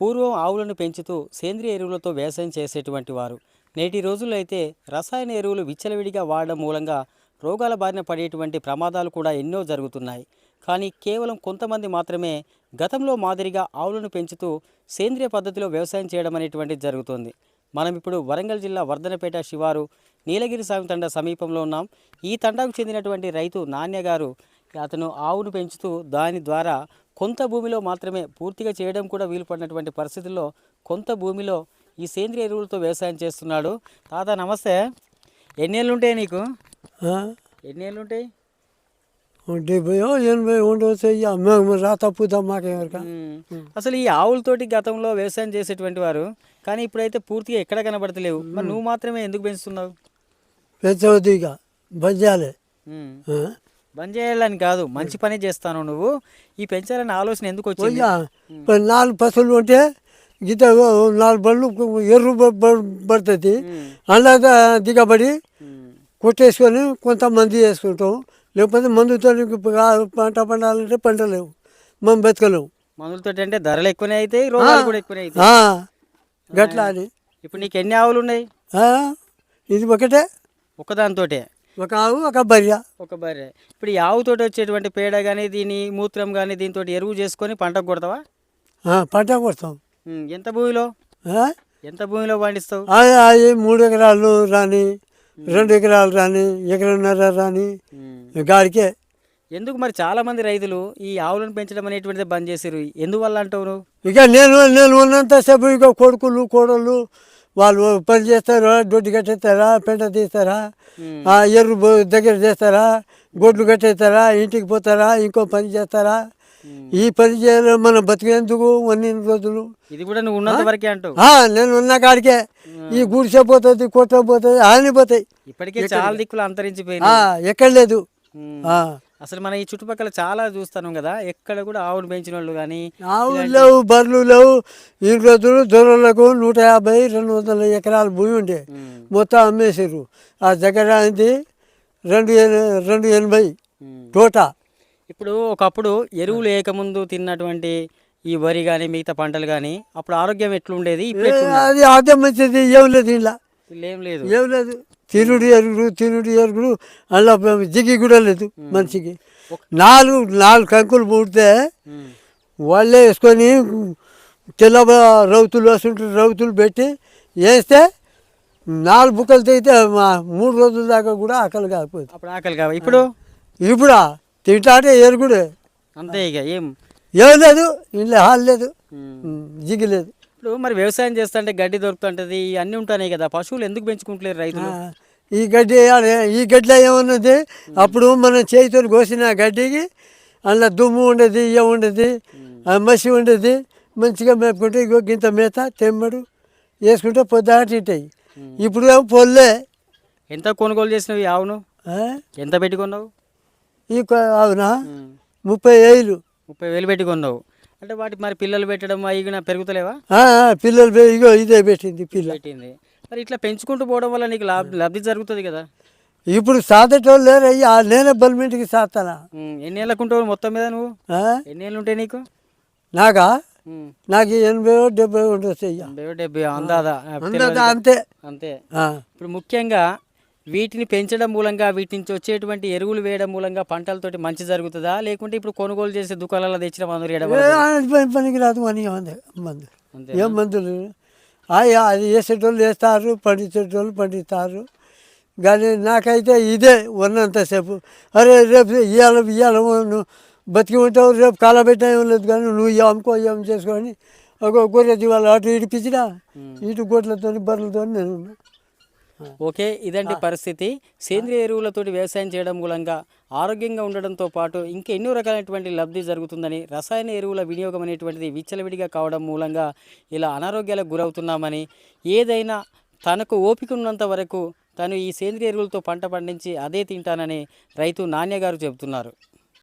పూర్వం ఆవులను పెంచుతూ సేంద్రియ ఎరువులతో వ్యవసాయం చేసేటువంటి వారు. నేటి రోజుల్లో అయితే రసాయన ఎరువులు విచ్చలవిడిగా వాడడం మూలంగా రోగాల బారిన పడేటువంటి ప్రమాదాలు కూడా ఎన్నో జరుగుతున్నాయి. కానీ కేవలం కొంతమంది మాత్రమే గతంలో మాదిరిగా ఆవులను పెంచుతూ సేంద్రియ పద్ధతిలో వ్యవసాయం చేయడం అనేటువంటిది జరుగుతుంది. మనం ఇప్పుడు వరంగల్ జిల్లా వర్ధనపేట శివారు నీలగిరి స్వామి తండ సమీపంలో ఉన్నాం. ఈ తండాకు చెందినటువంటి రైతు నాణ్య గారు అతను ఆవును పెంచుతూ దాని ద్వారా కొంత భూమిలో మాత్రమే పూర్తిగా చేయడం కూడా వీలు పడినటువంటి పరిస్థితుల్లో కొంత భూమిలో ఈ సేంద్రియ ఎరువులతో వ్యవసాయం చేస్తున్నాడు. తాత నమస్తే. ఎన్నేళ్ళు ఉంటాయి నీకు ఎన్నేళ్ళు ఉంటాయి డెబ్బై ఎనభై ఉండవచ్చు మేము రా తప్పుదాం మాకెవరికా మ్మ్. అసలు ఈ ఆవులతోటి గతంలో వ్యవసాయం చేసేటువంటి వారు కానీ ఇప్పుడైతే పూర్తిగా ఎక్కడ కనబడతలేవు. మరి నువ్వు మాత్రమే ఎందుకు పెంచుతున్నావు? పెంచవద్దు ఇక. ఆ? బంద్ చేయాలని కాదు మంచి పని చేస్తాను నువ్వు. ఈ పెంచాలనే ఆలోచన ఎందుకు వచ్చింది? నాలుగు పసులు ఉంటే గీత నాలుగు బళ్ళు ఎర్రు పడుతుంది. అందులో దిగబడి. కొట్టేసుకొని కొంతమంది వేసుకుంటాం లేకపోతే మందుతో పంట పండాలంటే పంటలేవు మనం బతకలేము మందులతో అంటే ధరలు ఎక్కువనే అవుతాయి రోగాలు కూడా ఎక్కువనే గట్లా అని. ఇప్పుడు నీకు ఎన్ని ఆవులు ఉన్నాయి? ఇది ఒకటే. ఒకదానితోటే ఒక ఆవు ఒక బర్రె. ఒక బర్రె. ఇప్పుడు ఈ ఆవుతోటి వచ్చేటువంటి పేడ కానీ దీని మూత్రం కానీ దీంతో ఎరువు చేసుకొని పంటకు కొడతావా? పంట కొడతాం. ఎంత భూమిలో? ఎంత భూమిలో పండిస్తావు? అది అది మూడు ఎకరాలు రాని రెండు ఎకరాలు రాని ఎకరన్నర రాని మ్మ్. గాడికే. ఎందుకు మరి చాలా మంది రైతులు ఈ ఆవులను పెంచడం అనేటువంటిది బంద్ చేశారు ఎందువల్ల అంటావు నువ్వు? ఇక నేను నేను ఉన్నంతసేపు ఇక కొడుకులు కోడళ్ళు వాళ్ళు పని చేస్తారా దొడ్డి కట్టేస్తారా పెంట తీస్తారా బో- దగ్గర చేస్తారా గొడ్లు కట్టేస్తారా ఇంటికి పోతారా ఇంకో పని చేస్తారా. ఈ పని చేయాలి మనం బతికేందుకు అన్ని రోజులు. ఇది కూడా నువ్వు ఉన్నంత వరకే అంటావు? నేను ఉన్న కాడికే. ఈ గుడిసె పోతుంది కొట్ట పోతుంది పోతాయి. ఇప్పటికే చాలా దిక్కులు ఆ, అంతరించిపోయినాయి ఎక్కడ లేదు. అసలు మన ఈ చుట్టుపక్కల చాలా చూస్తాను కదా ఎక్కడ కూడా ఆవును పెంచిన వాళ్ళు కానీ ఆవులు లేవు బర్రెలు లేవు ఈ రోజులు దొరలకు నూట యాభై రెండు వందల ఎకరాల భూమి ఉండే. మొత్తం అమ్మేసారు ఆ దగ్గర అయింది రెండు రెండు ఎనభై తోట. ఇప్పుడు ఒకప్పుడు ఎరువులు లేకముందు తిన్నటువంటి ఈ వరి కానీ మిగతా పంటలు కానీ అప్పుడు ఆరోగ్యం ఎట్లుండేది? అది అదే మంచిది. ఏం లేదు ఇలా ఏం లేదు. ఏం లేదు. తినుడు ఎరుగుడు తినుడు ఎరుగుడు అందులో జిగి కూడా లేదు మనిషికి. నాలుగు నాలుగు కంకులు పుడితే. వాళ్ళే వేసుకొని తెల్ల రౌతులు వస్తుంటారు రౌతులు పెట్టి వేస్తే నాలుగు బుక్కలు తెగితే మా మూడు రోజుల దాకా కూడా ఆకలి కాకపోతుంది అప్పుడు ఆకలి కావాలి ఇప్పుడు? ఇప్పుడా? తింటా అంటే ఎరుగుడే. అంతే ఇక ఏం? ఏం లేదు ఇంట్లో హాల్ లేదు. మ్మ్. ఇప్పుడు మరి వ్యవసాయం చేస్తుంటే గడ్డి దొరుకుతుంటది అన్నీ ఉంటాయి కదా. పశువులు ఎందుకు పెంచుకుంటలేరు రైతులు? ఈ గడ్డి. ఈ గడ్డిలో ఏమన్నది? అప్పుడు మనం చేతితో కోసిన గడ్డికి అందులో దుమ్ము ఉండేది ఇయ్య ఉండేది మసి ఉండేది. మంచిగా మేపుకుంటే గింత మేత తెమ్మడు వేసుకుంటే పొద్దుట తింటాయి ఇప్పుడు ఏమో పొల్లే. ఎంత కొనుగోలు చేసినవి ఆవును? ఆ? ఎంత పెట్టుకున్నావు ఈ అవునా ముప్పై ఏళ్ళు ముప్పై వేలు పెట్టుకున్నావు అంటే వాటికి మరి పిల్లలు పెట్టడం అవి పెరుగుతలేవా? పిల్లలు ఇగో ఇదే పెట్టింది పిల్ల. పెట్టింది. మరి ఇట్లా పెంచుకుంటూ పోవడం వల్ల నీకు లాభ లబ్ధి జరుగుతుంది కదా? ఇప్పుడు సాధేటోళ్ళు లేరు అయ్యా నేనే బల్మింటికి సాస్తానా ఉమ్, ఎన్ని ఏళ్ళకు ఉంటావు మొత్తం మీద నువ్వు? ఎన్ని ఏళ్ళు ఉంటాయి నీకు? నాకా నాకు ఎనభై డెబ్బై ఉండొచ్చు అయ్యా. ఎనభై డెబ్బై అందాదా? అంతే. అంతే. ఇప్పుడు ముఖ్యంగా వీటిని పెంచడం మూలంగా వీటి నుంచి వచ్చేటువంటి ఎరువులు వేయడం మూలంగా పంటలతోటి మంచి జరుగుతుందా? లేకుంటే ఇప్పుడు కొనుగోలు చేసే దుకాణాలలో తెచ్చిన మందులు వేయడం ఏ పనికి రాదు అని మందు. ఏం మందులు? అది వేసేటోళ్ళు వేస్తారు పండించేటోళ్ళు పండిస్తారు. కానీ నాకైతే ఇదే ఉన్నంతసేపు. అరే రేపు ఇవాళ ఇవాళ నువ్వు బతికి ఉంటావు రేపు కాలబెట్టా ఏం లేదు కానీ నువ్వు ఇవి అమ్ముకో ఏం చేసుకొని ఒక గొర్రె దివాళ అటు ఇడిపించినా ఇటు గొడ్లతో బర్రెలతో నేను. ఓకే ఇదంటి పరిస్థితి. సేంద్రియ ఎరువులతోటి వ్యవసాయం చేయడం మూలంగా ఆరోగ్యంగా ఉండడంతో పాటు ఇంకా ఎన్నో రకాలైనటువంటి లబ్ధి జరుగుతుందని రసాయన ఎరువుల వినియోగం అనేటువంటిది విచ్చలవిడిగా కావడం మూలంగా ఇలా అనారోగ్యాలకు గురవుతున్నామని ఏదైనా తనకు ఓపిక ఉన్నంత వరకు తను ఈ సేంద్రియ ఎరువులతో పంట పండించి అదే తింటానని రైతు నాణ్య గారు చెబుతున్నారు.